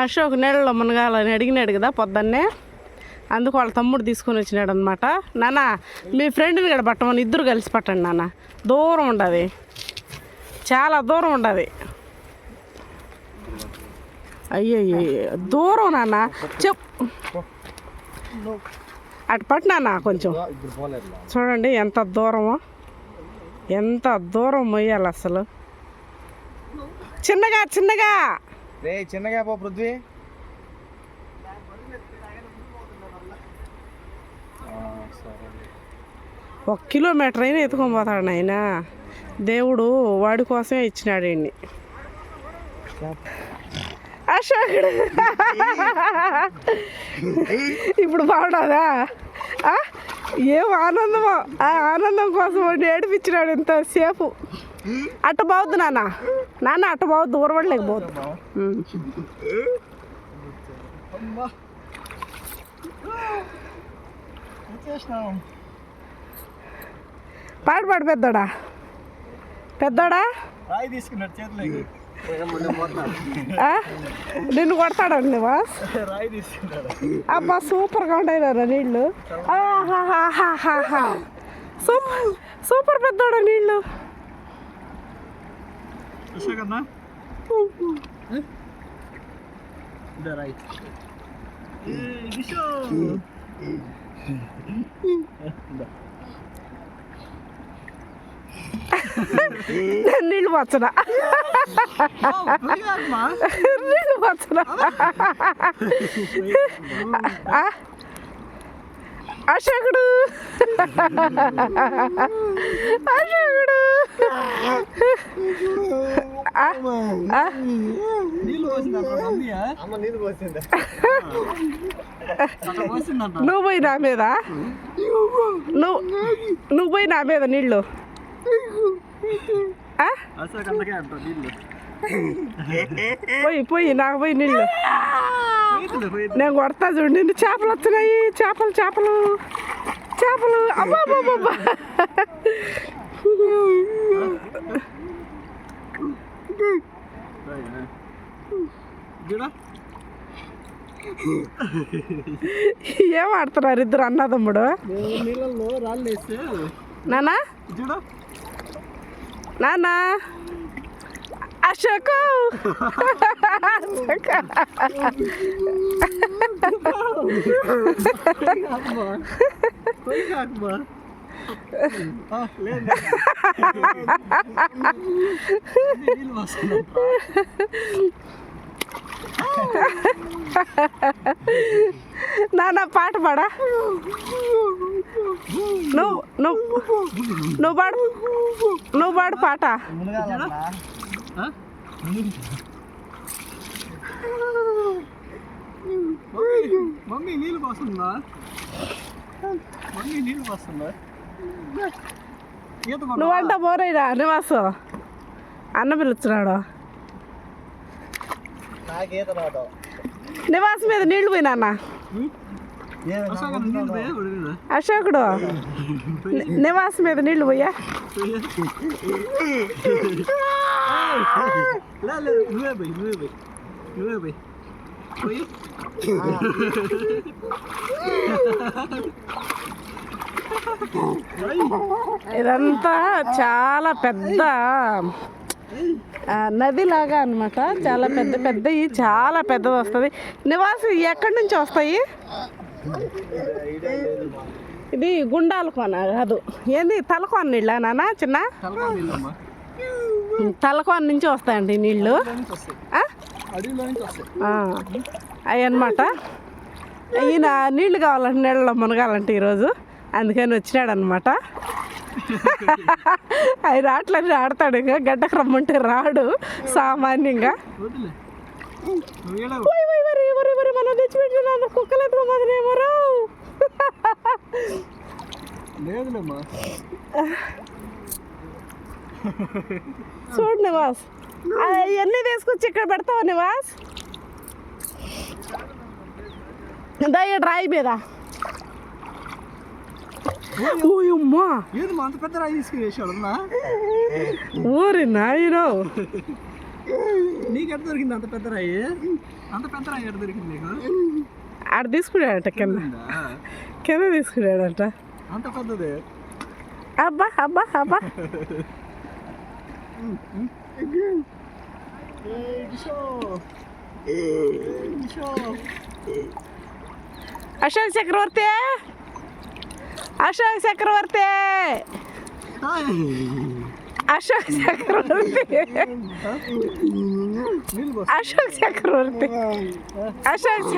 అశోక్ నీళ్ళలో మునగాలని అడిగినాడు కదా పొద్దున్నే. అందుకు వాళ్ళ తమ్ముడు తీసుకొని వచ్చినాడు అనమాట నాన్న మీ ఫ్రెండ్ని కూడా పట్టమని ఇద్దరు కలిసి పట్టండి నాన్న. దూరం ఉండదు. చాలా దూరం ఉండదు. అయ్యో దూరం నాన్న. చెప్. అటు పట్టినా కొంచెం. చూడండి ఎంత దూరమో. ఎంత దూరం మొయ్యాలి అసలు. చిన్నగా చిన్నగా. రే చిన్నగా పో పృథ్వీ. ఒక కిలోమీటర్ అయినా ఎత్తుకొని పోతాడు నాయన. దేవుడు వాడి కోసమే ఇచ్చినాడు ఈయన్ని అశోకుడు ఇప్పుడు బాగుండదా? ఏం ఆనందమో? ఆ ఆనందం కోసం వాడిని ఏడిపించినాడు ఇంతసేపు. అట్ట బాగుద్దు నాన్న. నాన్న అట్ట బాగుద్దు ఊరవడలేకపోద్దు ఉమ్. చేసినాం పాడు పాడు పెద్దోడా? పెద్దోడా? నిన్ను కొడతాడండి తీసుకున్నాడు. అబ్బా సూపర్గా ఉంటాయి నీళ్ళు. సూపర్ సూపర్ పెద్దోడా నీళ్ళు. అశోకన్నా రాయి నేను నీళ్ళు పచ్చడా నీళ్ళు పచ్చడా ఆ? అశోకుడు అశోకుడు నువ్వు పోయి నా మీద నువ్వు నువ్వు పోయి నా మీద నీళ్ళు. పోయి పోయి నాకు పోయి నీళ్ళు. నేను కొడతా చూడండి నిన్ను చేపలు వస్తున్నాయి. చేపలు చేపలు. చేపలు అబ్బా అబ్బా, అబ్బా, ఏం ఆడుతున్నారు ఇద్దరు అన్నదమ్ముడు నీళ్ళల్లో రాళ్ళు వేస్తే నానా చూడ నానా అశోకు అశోక. పోయి కాకమ్మా నాన్న పాట పాడా? నువ్వు నువ్వు నువ్వు పాడు నువ్వు పాడు పాట. మమ్మీ నీళ్ళు పోస్తుందా? మమ్మీ నీళ్ళు పోస్తుందా? నువ్వంట పోరైరా నివాసు అన్న పిలుస్తున్నాడు. నివాస్ మీద నీళ్ళు పోయినా అన్న? అశోకుడు? నివాస్ మీద నీళ్ళు పోయి నువ్వే పోయి నువ్వే పోయి పోయి ఇదంతా చాలా పెద్ద నదిలాగా అన్నమాట. చాలా పెద్ద పెద్దవి చాలా పెద్దది వస్తుంది. నివాసి ఎక్కడి నుంచి వస్తాయి? ఇది గుండాల కొన కాదు. ఏంది తలకోన నీళ్ళ నాన్న చిన్న? తలకోన నుంచి వస్తాయండి నీళ్ళు. అడవిలో అవి అనమాట ఈయన నీళ్ళు కావాలంటే నీళ్ళలో మునగాలంటే ఈరోజు. అందుకని వచ్చినాడు అనమాట ఆయన ఆటలన్నీ ఆడతాడు ఇంకా గడ్డకు రమ్మంటే రాడు సామాన్యంగా. మనం తెచ్చిపెట్టినాను కుక్కలు చూడు నివాస్. అవన్నీ తీసుకొచ్చి ఇక్కడ పెడతావా నివాస్? దయ్య రాయి మీద. ఓయమ్మా ఏది మా అంత పెద్ద రాయి తీసుకుని వేసాడు ఊరి నాయనో దొరికింది అంత పెద్ద రాయి? అంత పెద్ద రాయి ఎక్కడ దొరికింది నీకు? ఆడ తీసుకున్నాడంట కింద? కింద తీసుకున్నాడంట అంత పెద్దది. అబ్బా అబ్బా అబ్బా. అశోక్ చక్రవర్తి. అశోక్ చక్రవర్తి అశోక్ చక్రవర్తి నీళ్ళు పోసి అశోక్ చక్రవర్తి అశోక్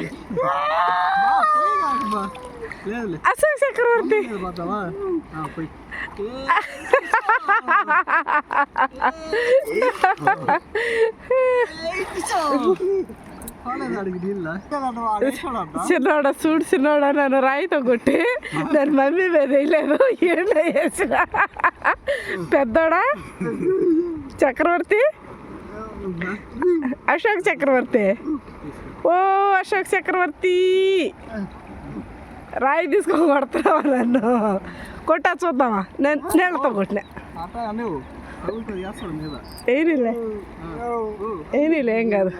చిన్నోడ చూడు చిన్నోడ నన్ను రాయితో కొట్టి దాని మమ్మీ మీద వేయలేదు ఏంటో వేసిన. పెద్దోడా? చక్రవర్తి? అశోక్ చక్రవర్తి. ఓ అశోక్ చక్రవర్తి. రాయి తీసుకొని కొడుతున్నావా నన్ను? కొట్టా చూద్దామా? నేను నీళ్ళతో కొట్టిన. ఏనీలే ఏం కాదు.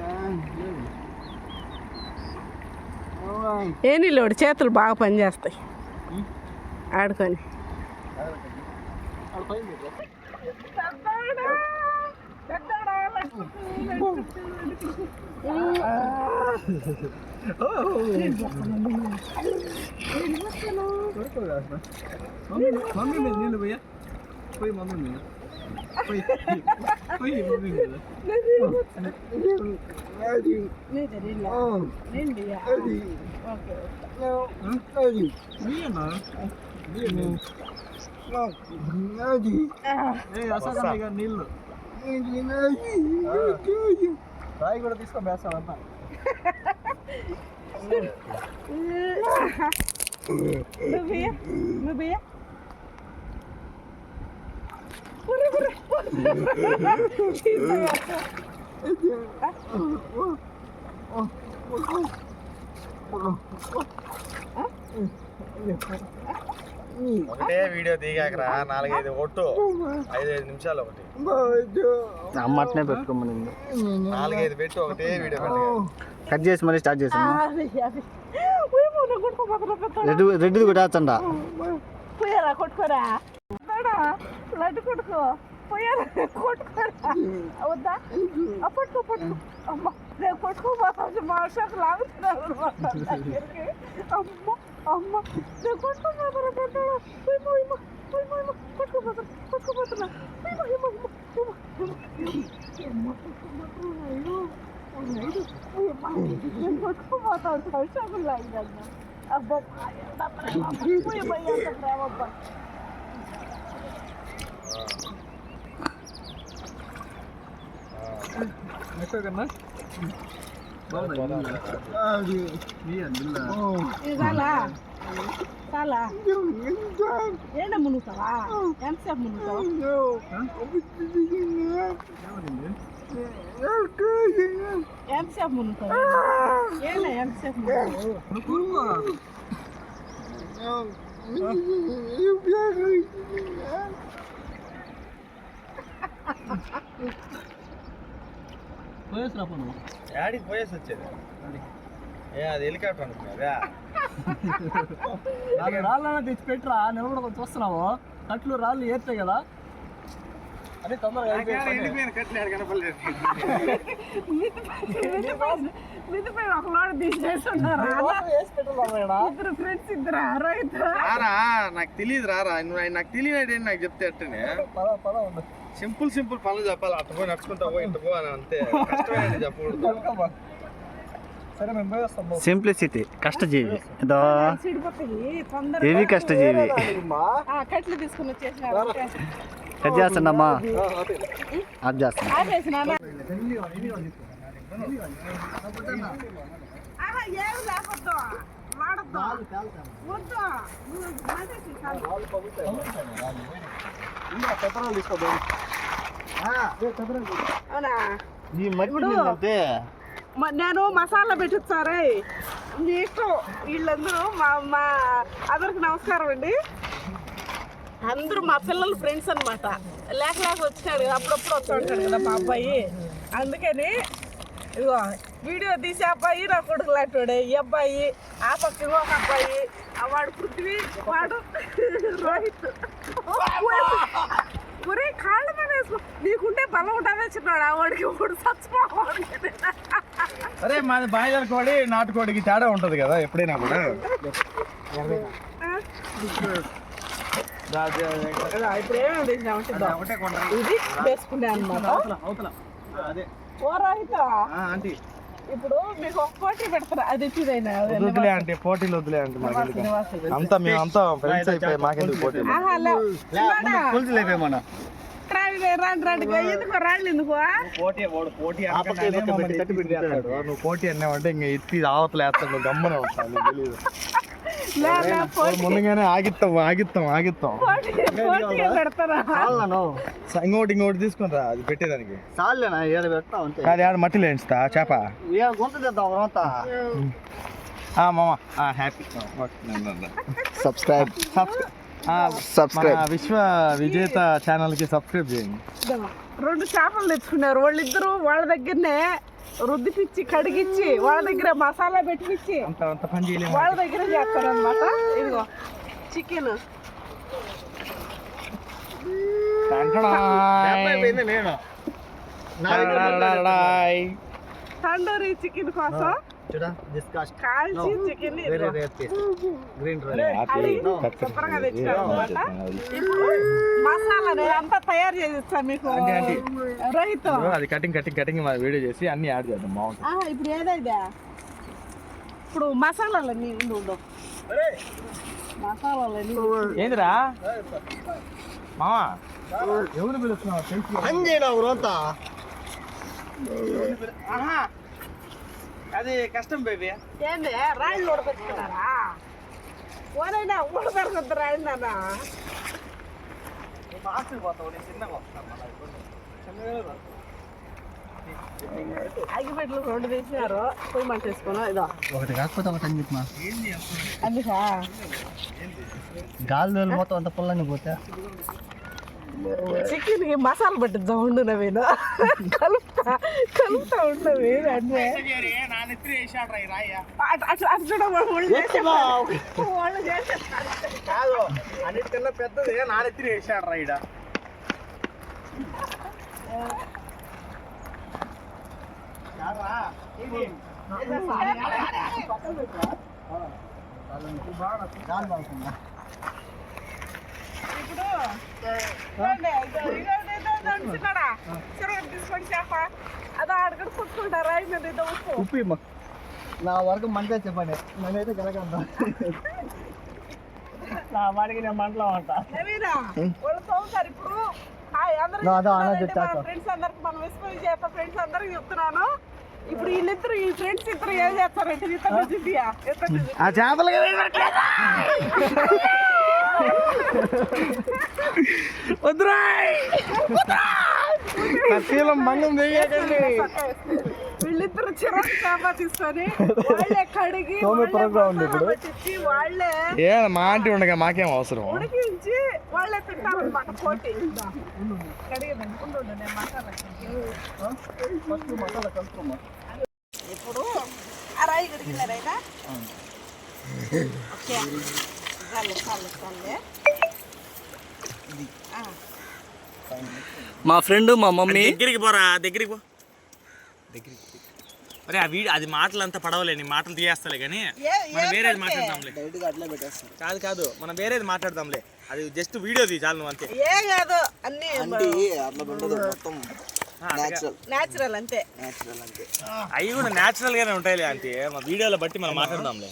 ఏనీలే వాడి చేతులు బాగా పనిచేస్తాయి ఆడుకొని మమ్మీ మీద నీళ్ళు పోయా పోయి మమ్మీ మీద పోయి పోయి మమ్మీ మీద నీళ్ళు రాయి కూడా తీసుకొని వేస్తాడంతా నువ్వే నువ్వే ఒకటే వీడియో దిగాకరా నాలుగైదు ఒట్టు ఐదు ఐదు నిమిషాలు ఒకటి. అమ్మటనే పెట్టుకోమని నాలుగైదు పెట్టి ఒకటే వీడియో కట్ చేసి మళ్ళీ స్టార్ట్ చేసాను కొట్టుకోపోతున్నా రెడ్ రెడ్ది కూడా కొట్టుకోరా? లడ్డు కొట్టుకో. పోయారా కొట్టుకోరా వద్దా ఆ, పట్టుకో పట్టుకో అమ్మ నేను కొట్టుకోపోతాను మా షాక్ లాగుతున్నారు అన్నమాట దగ్గరికి. అమ్మ అమ్మ నేను కొట్టుకోపోతాను పెద్దోడా పోయి పోయి పోయి పోయి కొట్టుకోపోతాను కొట్టుకోపోతున్నా పోయి పోయి పోయి నేను కొట్టుకోపోతాను షాక్ లాగినా అబ్బా పోయి పోయి అంత ప్రేమ అబ్బా కన్నా ఇది చాలా చాలా ఏంట మునుగుతావా ఎంతసేపు మునుగుతావా ఎంతసేపు మునుగుతావా ఏంట ఎంతసేపు మునుగుతావు పోయేసి రాపా నువ్వు. యాడికి పోయేసి వచ్చేది. ఏ అది హెలికాప్టర్ అనుకున్నావా? నాలుగు రాళ్ళైనా తెచ్చి పెట్టరా నేను కూడా కొంచెం చూస్తున్నావు? కట్లు రాళ్ళు ఏరుతాయి కదా. అదే తొందరగా ఒక లోడ తీసేస్తున్నారు. ఇద్దరు ఫ్రెండ్స్ ఇద్దరు? రారా నాకు తెలియదు రారా. నువ్వు నాకు తెలియదు నాకు చెప్తే అట్టనే? పద పద ఉండు సింపుల్ సింపుల్ పనులు చెప్పాలి. అట్ట పోయి నడుచుకుంటా పోయి ఇంట పో అని అంతే. కష్టమైనది చెప్పకూడదు. వెళ్తామా? సరే మేము పోయేస్తాం బాబు. సింప్లిసిటీ కష్టజీవి. ఇదో సిడిపోతాయి ఏవి కష్టజీవి. ఆ, కట్లు తీసుకుని వచ్చేసినారు కట్ చేస్తానమ్మా ఆ. ఆఫ్ చేస్తాను అవునా? ఈ మట్టి నేను మసాలా పెట్టిస్తారే మీకు వీళ్ళందరూ మా మా అందరికి నమస్కారం అండి. అందరూ మా పిల్లల ఫ్రెండ్స్ అనమాట లేక లేక వచ్చాడు. అప్పుడప్పుడు వస్తూ ఉంటాడు కదా మా అబ్బాయి. అందుకని ఇదిగో వీడియో తీసే అబ్బాయి నా కొడుకు లాంటి ఈ అబ్బాయి ఆ పక్క ఇంకొక అబ్బాయి వాడు పృథ్వీ వాడు రోహిత్. ఒరే కాళ్ళ మీద వేసుకో. నీకుంటే బలం ఉంటుందే చిన్నాడు ఆ వాడికి వాడు చచ్చిపోవాలి అరే మాది బాయిలర్ కోడి నాటుకోడికి తేడా ఉంటది కదా ఎప్పుడైనా కూడా. ఇప్పుడు ఏమేమి ఇదో. ఇది వేసుకునే అనమాట అవతల అదే. ఓ రోహిత్. ఆంటీ. ఇప్పుడు మీకు ఒక పోటీ పెడతారు? అది ఇచ్చిదైనా వద్దులే అంటే పోటీలు వద్దులే అంటే మాకు అంతా మేము అంతా ఫ్రెండ్స్ అయిపోయి మాకెందుకు పోటీలు? రాండి రాండి ఎందుకు ఎందుకు? పోటీ వాడు పోటీ నువ్వు పోటీ అన్నావంటే ఇంకా ఎత్తి ఆవతలు వేస్తాడు నువ్వు గమ్మనే వాడు పోటీ. ముందుగానే ఆగిస్తాం ఆగిస్తాం ఆగిస్తాం ఇంకోటి ఇంకోటి తీసుకుని రా అది పెట్టేదానికి. అది ఆడ మట్టిలో ఎంచుతా చేప? మామ. హ్యాపీ. సబ్స్క్రైబ్. మన విశ్వ విజేత ఛానల్కి సబ్స్క్రైబ్ చేయండి రెండు చేపలు తెచ్చుకున్నారు. వాళ్ళిద్దరూ వాళ్ళ దగ్గరనే రుద్దిపిచ్చి కడిగిచ్చి వాళ్ళ దగ్గర మసాలా పెట్టిపిచ్చి అంత అంత పని చేయలేము. వాళ్ళ దగ్గర చేస్తారు అనమాట ఇదిగో చికెన్. నేను. తండూరి చికెన్ కోసం. చూడా? డిస్కస్ట్ కాల్చి చికెన్ వేరే రేట్ పీస్ గ్రీన్ సూపర్గా తెచ్చారు అనమాట ఇప్పుడు మసాలా అంతా తయారు మీకు. రైతు అది కటింగ్ కటింగ్ కటింగ్ వీడియో చేసి అన్ని యాడ్ చేద్దాం బాగుంటుంది. ఇప్పుడు ఏదైదా ఇప్పుడు ఉండు మసాలాలన్నీ ఏందిరా? మామా ఎవరు పిలుస్తున్నావు? అంజేనా అది కష్టం బేబీ ఏంది? రాళ్ళు ఉడకొచ్చుకున్నారా ఓనైనా ఊడపెడుతుంది రాళ్ళు నాన్న అగ్గిపెట్లు రెండు తెచ్చినారు పొయ్యి మంట వేసుకున్నా ఇదో. ఒకటి కాకపోతే ఒకటి అని చెప్పమా అందుకా? గాలి మొత్తం అంత పుల్లని పోతే? చికెన్కి మసాలా పట్టిద్దాం ఉండు నవీను. కలుపుతా ఉండవి అంటే అట్లా అట్లా చూడ వాళ్ళు చేసేస్తారు కాదు అన్నిటికన్నా పెద్దది నానెత్తిరి వేసాడు రా ఈడ. ఇప్పుడు తీసుకొని చేప అదో అడగడు కొట్టుకుంటారా అయినది ఇదో ఉప్పు. నా వరకు మంచిగా చెప్పండి నేనైతే గెలకందా నా వాడికి నేను మంటలో ఉంటా ఇప్పుడు. ఫ్రెండ్స్ అందరికి మన ఫ్రెండ్స్ అందరికి చెప్తున్నాను ఇప్పుడు వీళ్ళిద్దరు ఈ ఫ్రెండ్స్ ఇద్దరు ఏం చేస్తారంటే ఇతను ఇతను చేపలు వద్దురా కత్తిలం మంగం చేయకండి వీళ్ళిద్దరు చిరాకు చేప తీసుకొని వాళ్ళే కడిగి సోమి వాళ్ళే పొరగా ఉంది మసాలా ఇప్పుడు. వాళ్ళే ఏ మా ఆంటీ ఉండగా మాకేం అవసరం? ఉడికించి వాళ్ళే తింటారనమాట పోటీ. ఇప్పుడు ఆ రాయి కడిగినారైనా ఓకే. మా ఫ్రెండ్ మా మమ్మీ. దగ్గరికి పోరా దగ్గరికి పో. దగ్గరికి అరే ఆ వీడియో అది మాటలు అంతా పడవలే నీ మాటలు తీయేస్తలే కానీ మనం వేరేది? మాట్లాడదాంలే. కాదు కాదు మనం వేరేది మాట్లాడదాంలే. అది జస్ట్ వీడియో తీ చాలు నువ్వు అంతే. ఏ కాదు అన్ని ఆ, అదే. న్యాచురల్ అంతే. అవి కూడా న్యాచురల్ గానే ఉంటాయిలే అంతే మా వీడియోలో బట్టి మనం మాట్లాడదాంలే.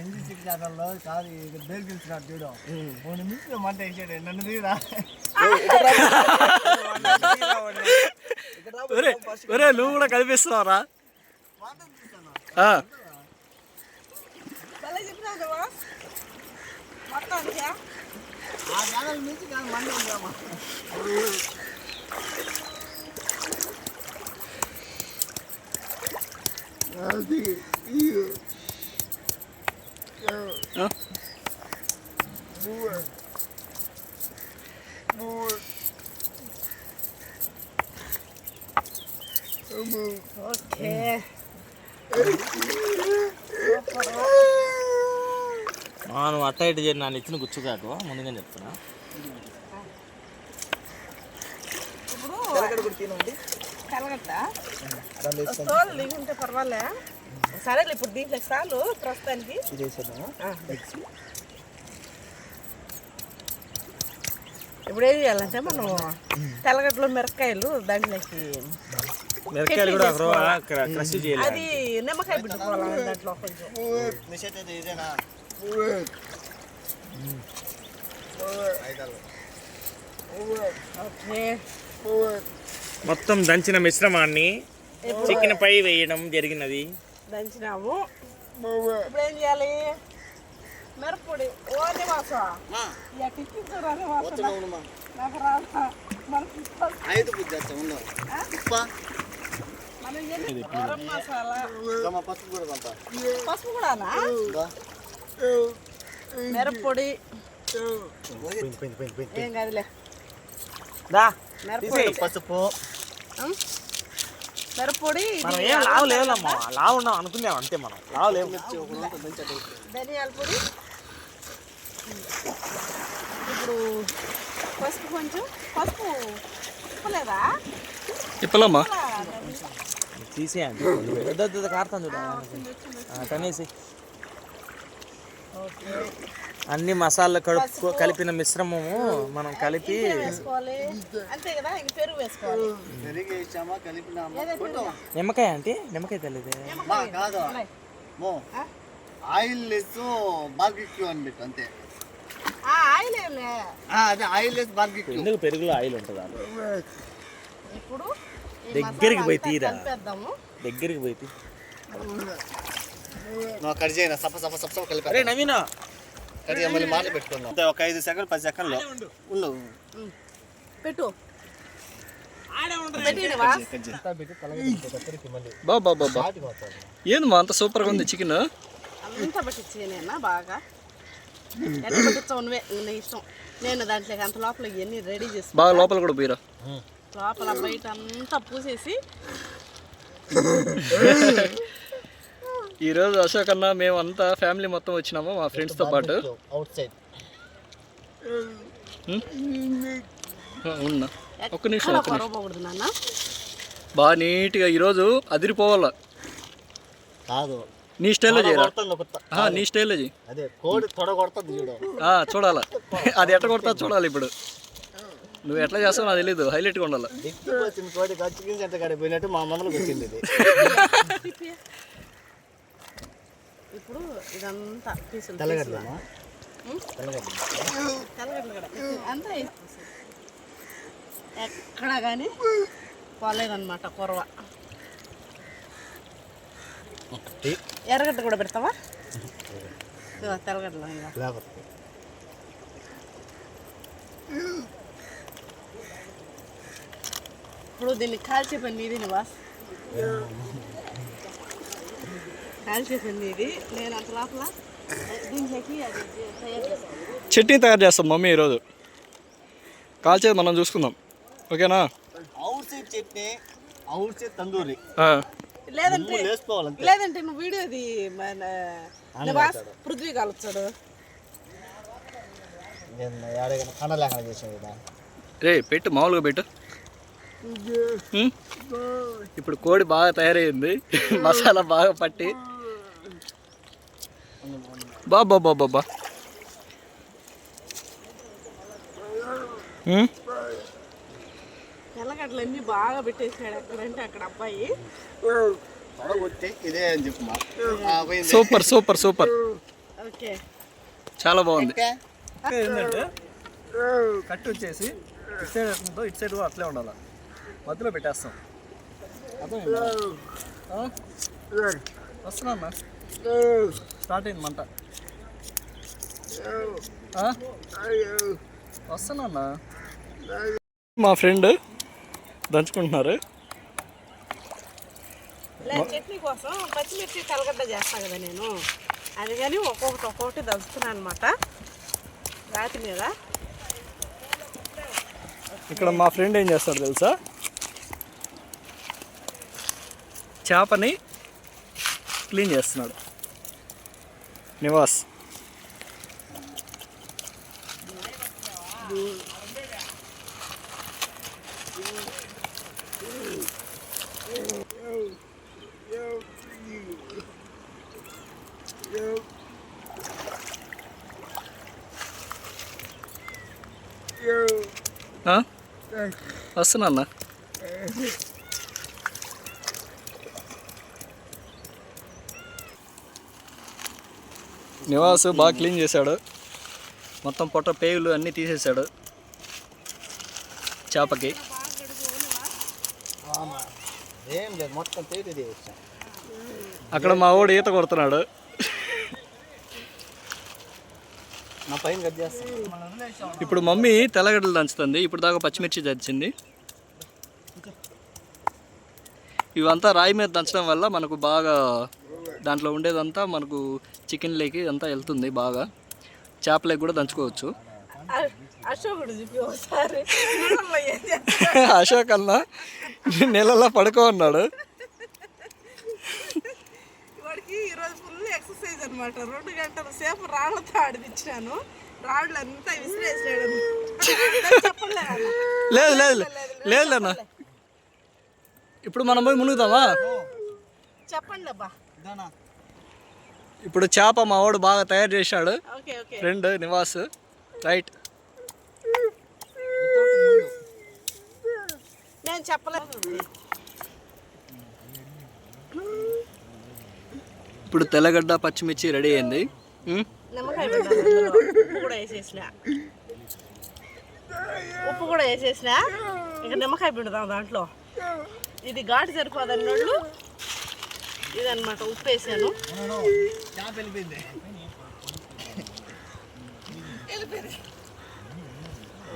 ఎన్జీసీ కాదు బేర్ గెలిచినాడు చూడు మూడు నిమిషాలు మంట వేసాడు నన్ను తీరా ఒరే నువ్వు కూడా కనిపిస్తున్నారా చెప్పినా భలే చెప్పినావు కదా మొత్తానికి ఆ ఛానల్ నుంచి కాదు మంట ఉందామా అది ఓకే ఆ, నువ్వు అట్ట ఇటు చేరి నన్ను ఇచ్చిన గుచ్చుకాకు ముందుగా చెప్తున్నా. కలగట్ట తోలు దిగి ఉంటే పర్వాలే. సరే ఇప్పుడు దీంట్లో చాలు ప్రస్తుతానికి. ఇప్పుడు ఏం చేయాలంటే మనం తెల్లగడ్డలు మిరపకాయలు దాంట్లోకి మిరపకాయలు కూడా క్రష్ చేయాలి. అది నిమ్మకాయ పెట్టుకోవాలి దాంట్లో కొంచెం. మొత్తం దంచిన మిశ్రమాన్ని చికెన్ పై వేయడం జరిగినది. దంచినాము. ఇప్పుడు ఏం చేయాలి? మిరప్పొడి ఓ నివాస ఇక టిక్కించు రా నివాస. నాకు రాదా ఐదు బుద్ధి మనం పసుపు కూడా పసుపు కూడానా? మిరప్పొడి. ఏం కాదులే. దా మిరప్పొడి. పసుపు? మిరప్పొడి మనం ఏం లావు లేవులమ్మా లావు ఉన్నాం అనుకున్నాం అంతే మనం. లావు లేవు. ధనియాల పొడి. ఇప్పుడు పసుపు కొంచెం పసుపు తీసేయండి. కారుతాను చూడ. కనీసి. అన్ని మసాలా కడుపు కలిపిన మిశ్రమము మనం కలిపి వేసుకోవాలి. అంతే కదా ఇంక పెరుగు వేసుకోవాలి. పెరిగి ఇచ్చామా కలిపినామా? ఏదో పెరుగు. నిమ్మకాయ అంటే నిమ్మకాయ తెలియదు? ఆయిల్ లెస్ బార్బిక్యూ అనిపెట్టు అంతే. ఆ, ఆయిల్ అదే ఆయిల్ లెస్ బార్బిక్యూ. ఎందుకు పెరుగులో ఆయిల్ ఉంటుంది? ఇప్పుడు దగ్గరికి పోయి తీరా. దగ్గరికి పోయి నువ్వు కట్ చేయను? సప్ప సప్ప సప్ప సప్ప కలిపి అరే నవీన. కట్ చేయ మళ్ళీ మాటలు పెట్టుకున్నాం ఒక ఐదు సెకండ్ పది సెకండ్లో. ఉండు. పెట్టు. బాబా బాబా ఏందమ్మా అంత సూపర్గా ఉంది చికెన్? అంతా పట్టించి నేనా బాగా. పట్టించావు నువ్వే? నీ ఇష్టం. నేను దాంట్లోకి అంత లోపల ఇవన్నీ రెడీ చేసి బాగా లోపల కూడా పోయిరా. లోపల బయట అంతా పూసేసి. ఈరోజు అశోక్ అన్న మేము అంతా ఫ్యామిలీ మొత్తం వచ్చినాము మా ఫ్రెండ్స్తో పాటు. అవుట్ సైడ్ ఆ, ఉన్నా. ఒక్క నిమిషం ఒక్క నిమిషం. బాగా నీట్గా ఈరోజు అదిరిపోవాల. కాదు. నీ స్టైల్లో ఆ, నీ స్టైల్లో చేయి. అదే కోడి తొడ కొడుతుంది చూడు. ఆ, చూడాలా. అది ఎట్లా కొడతా చూడాలి ఇప్పుడు. నువ్వు ఎట్లా చేస్తావు నాకు తెలీదు హైలైట్గా ఉండాలి. కోడి మా మందలకు వచ్చింది. ఇప్పుడు ఇదంతా పీసులు? తెల్లగడ్డ అంతా. ఎక్కడా కానీ పోలేదన్నమాట కొరవ. ఎర్రగడ్డ కూడా పెడతావా? తెల్లగడ్డలు ఇప్పుడు దీన్ని కాల్చే పని ఇది నివాస్ కాల్చే పని ఇది. నేను అంత లోపల దీంట్లోకి అది తయారు చట్నీ తయారు చేస్తాం మమ్మీ ఈరోజు. కాల్చేది మనం చూసుకుందాం. ఓకేనా? Outside chutney outside tandoori లేదంటే లేదంటే నువ్వు వీడియోది మన నివాస్ పృథ్వీ కదా. రే పెట్టు మామూలుగా పెట్టు? ఇప్పుడు కోడి బాగా తయారైంది మసాలా బాగా పట్టి. బాబా బాబా బాబా ఉం? తెల్లగడ్డలన్నీ బాగా పెట్టేసాడు ఎక్కడంటే అక్కడ అబ్బాయి. ఇదే అని చెప్పు సూపర్ సూపర్ సూపర్. ఓకే. చాలా బాగుంది. ఏంటంటే కట్ వచ్చేసి ఇటు సైడ్ ఎట్లుందో ఇటు సైడ్ కూడా అట్లే ఉండాలి? మధ్యలో పెట్టేస్తాం. అర్థమైందా? వస్తున్నా అన్న. స్టార్ట్ అయింది మంట. ఆ? వస్తున్నా అన్న మా ఫ్రెండ్ దంచుకుంటున్నారు. లే చట్నీ కోసం పచ్చిమిర్చి తెల్లగడ్డ చేస్తా కదా నేను. అది కానీ ఒక్కొక్కటి ఒక్కొక్కటి దంచుతున్నాను అనమాట రాతి మీద. ఇక్కడ మా ఫ్రెండ్ ఏం చేస్తాడు తెలుసా? చేపని క్లీన్ చేస్తున్నాడు. నివాస్? వస్తున్నా అన్న. నివాస్ బాగా క్లీన్ చేశాడు. మొత్తం పొట్ట పేగులు అన్నీ తీసేశాడు. చేపకి. అక్కడ మా వాడు ఈత కొడుతున్నాడు. ఇప్పుడు మమ్మీ తెల్లగడ్డలు దంచుతుంది. ఇప్పుడు దాకా పచ్చిమిర్చి దంచింది. ఇవంతా రాయి మీద దంచడం వల్ల మనకు బాగా దాంట్లో ఉండేదంతా మనకు చికెన్లోకి అంతా వెళ్తుంది బాగా. చేపలకి కూడా దంచుకోవచ్చు? అశోక్ అన్న నెలలో పడుకో ఉన్నాడు వాడికి ఈరోజు ఫుల్ ఎక్సర్సైజ్ అనమాట రెండు గంటల సేపు రాళ్ళతో ఆడిపించాను రాళ్ళు అంతా విసిరేసాడు. చెప్పలే లేదు లేదు లేదు అన్న. ఇప్పుడు మనం పోయి మునుగుతామా చెప్పండి అబ్బా. ఇప్పుడు చేప మా వాడు బాగా తయారు చేశాడు. Okay okay. Friend Nivas. Right. నేను చెప్పలేదు ఇప్పుడు తెల్లగడ్డ పచ్చిమిర్చి రెడీ అయింది. ఉప్పు కూడా వేసేసిన. ఉప్పు కూడా వేసేసిన. ఇంకా నిమ్మకాయ పిండుదాం దాంట్లో. ఇది ఘాటు సరిపోదన్నోళ్ళు ఇదన్నమాట ఉప్పు వేసాను.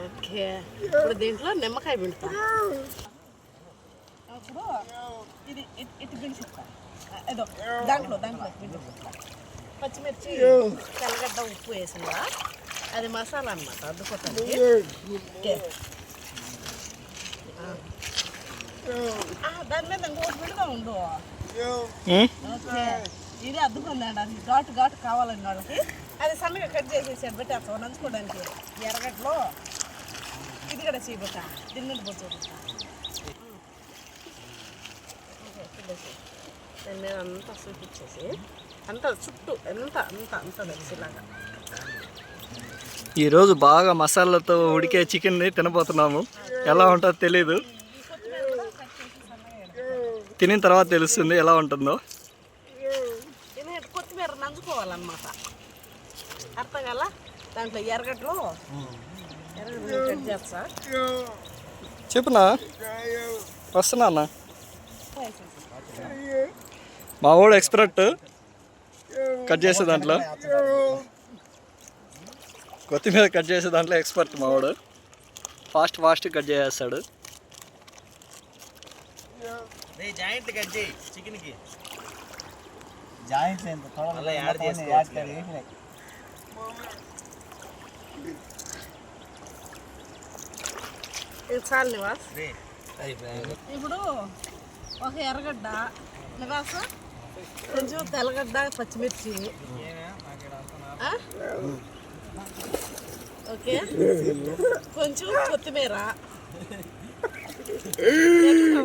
ఓకే ఇప్పుడు దీంట్లో నిమ్మకాయ పిండుతాం. అప్పుడు ఇది ఇట్- ఇటు పిండిస్తా ఏదో దాంట్లో దాంట్లో పిండిస్తా పచ్చిమిర్చి తెల్లగడ్డ ఉప్పు వేసినవా అది మసాలా అన్నమాట అద్దుకోవటానికి ఓకే. ఆ. ఆ, దాని మీద ఇంకోటి పెడతా ఉండు. ఇది అద్దుకుందండి. అది ఘాటు ఘాటు కావాలని వాళ్ళకి. అది సన్నగా కట్ చేసేసాడు పెట్టి అసలు నంచుకోవడానికి ఎర్రగడ్డలో. ఇది కూడా చేయబట్ట దీని మీద పోతే దాని మీద అంతా చూపించేసి అంతా చుట్టూ ఎంత అంత అంత తెలిసేలాగా ఈరోజు బాగా మసాలాతో ఉడికే చికెన్ని తినబోతున్నాము. ఎలా ఉంటుందో తెలీదు. తినిన తర్వాత తెలుస్తుంది ఎలా ఉంటుందో. కొత్తిమీర నంచుకోవాలన్నమాట. అర్థం కాల? దాంట్లో చేస్తా. చెప్పునా వస్తున్నా అన్న మా వాడు ఎక్స్పర్ట్ కట్ చేసే దాంట్లో. కొత్తిమీర కట్ చేసే దాంట్లో ఎక్స్పర్ట్ మా వాడు ఫాస్ట్ ఫాస్ట్ కట్ చేసేస్తాడు. జాయింట్ కట్ చేయి చికెన్కి. జాయింట్స్ ఎంత అలా యాడ్ చేసుకోవచ్చు ఇది చాలు నివాస్. రే. ఇప్పుడు ఒక ఎర్రగడ్డ నివాస్? కొంచెం తెల్లగడ్డ పచ్చిమిర్చి. ఆ? ఓకే. కొంచెం కొత్తిమీర. ఎట్లుందో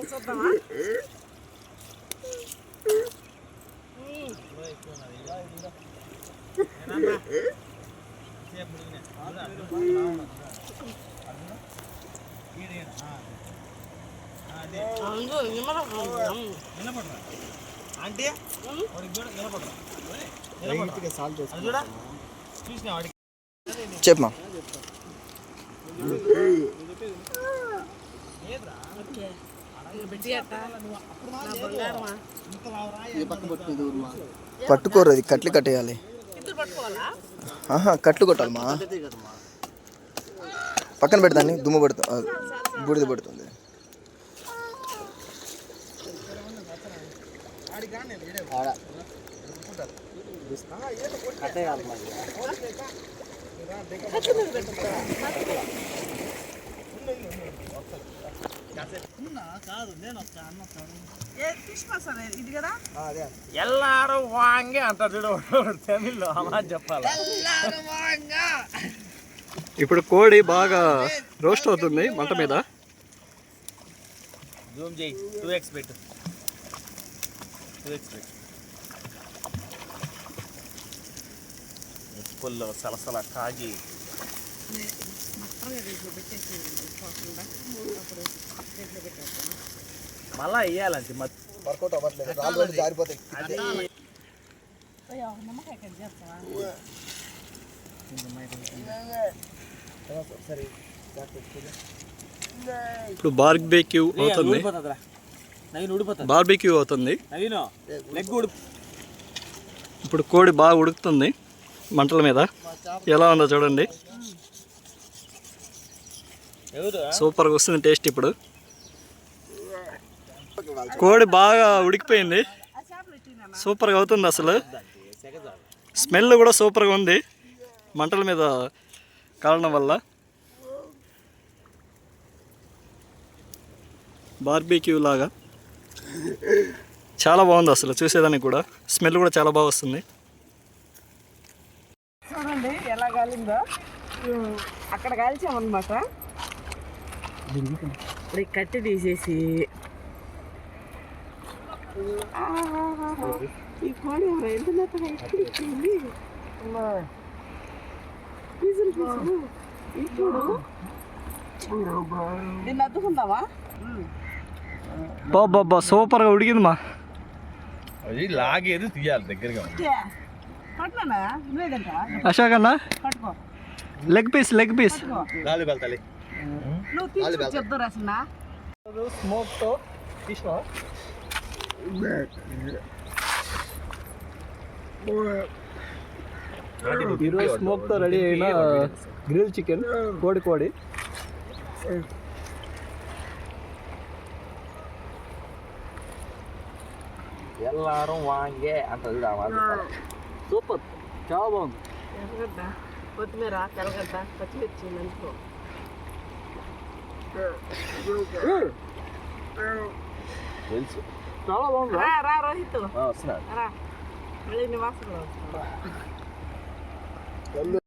చెప్పమా ఓకే ఇది బిడ్డి అట్ట నా బంగారమా పట్టుకోరు అది కట్లు కట్టేయాలి. కట్లు కొట్టాలి మా. పక్కన పెడతాను దుమ్ము పడుతుంది బూడిద పడుతుంది. కాదు. ఎల్లారు వాంగే అంటారు చూడు తమిళ్ళో అలా చెప్పాలి? ఇప్పుడు కోడి బాగా రోస్ట్ అవుతుంది మంట మీద. జూమ్ చేయి టూ ఎక్స్ పెట్టు. టూ ఎక్స్ పెట్టు. ఉప్పుల్లో సలసల కాగి. మళ్ళా వేయాలంటే మరి వర్కౌట్ అవ్వట్లేదు రాళ్ళు రెండు జారిపోతాయి. ఇప్పుడు బార్బెక్యూ అవుతుంది. బార్బెక్యూ అవుతుంది. నవీన్ లెగ్ ఊడి ఇప్పుడు కోడి బాగా ఉడుకుతుంది మంటల మీద. ఎలా ఉందో చూడండి. సూపర్గా వస్తుంది టేస్ట్ ఇప్పుడు. కోడి బాగా ఉడికిపోయింది. సూపర్గా అవుతుంది అసలు. స్మెల్ కూడా సూపర్గా ఉంది. మంటల మీద కాలడం వల్ల. బార్బీక్యూ లాగా. చాలా బాగుంది అసలు చూసేదానికి కూడా. స్మెల్ కూడా చాలా బాగా వస్తుంది. చూడండి ఎలా కాలిందో. అక్కడ కాల్చామన్నమాట. ఇప్పుడు ఈ కట్టి తీసేసి ఆహాహాహా. ఈ కోడి ఎవరు ఎంత మెత్తగా ఇచ్చింది పీసులు పీసులు ఇప్పుడు దీన్ని అద్దుకుందామా? బాబా సూపర్గా ఉడికింది మా. అది లాగేది తీయాలి దగ్గరగా పట్లనా నువ్వే తింటావా అశోక్ అన్న? పట్టుకో. లెగ్ పీస్ లెగ్ పీస్ పట్టుకో. గాలి వెళ్తాలి నువ్వు తీసుకు చెప్దు రాసిన స్మోక్తో తీసిన ఈరోజు స్మోక్తో రెడీ అయిన గ్రిల్ చికెన్ కోడి కోడి. ఎల్లారు వాంగే మాట. సూపర్. చాలా బాగుంది. కొత్తిమీర తెల్లగడ్డ పచ్చిమిర్చి మెంతులు. తెలుసు చాలా బాగుంది రా రా రోహిత్ ఆ, వస్తున్నాడు రా మళ్ళీ నివాసం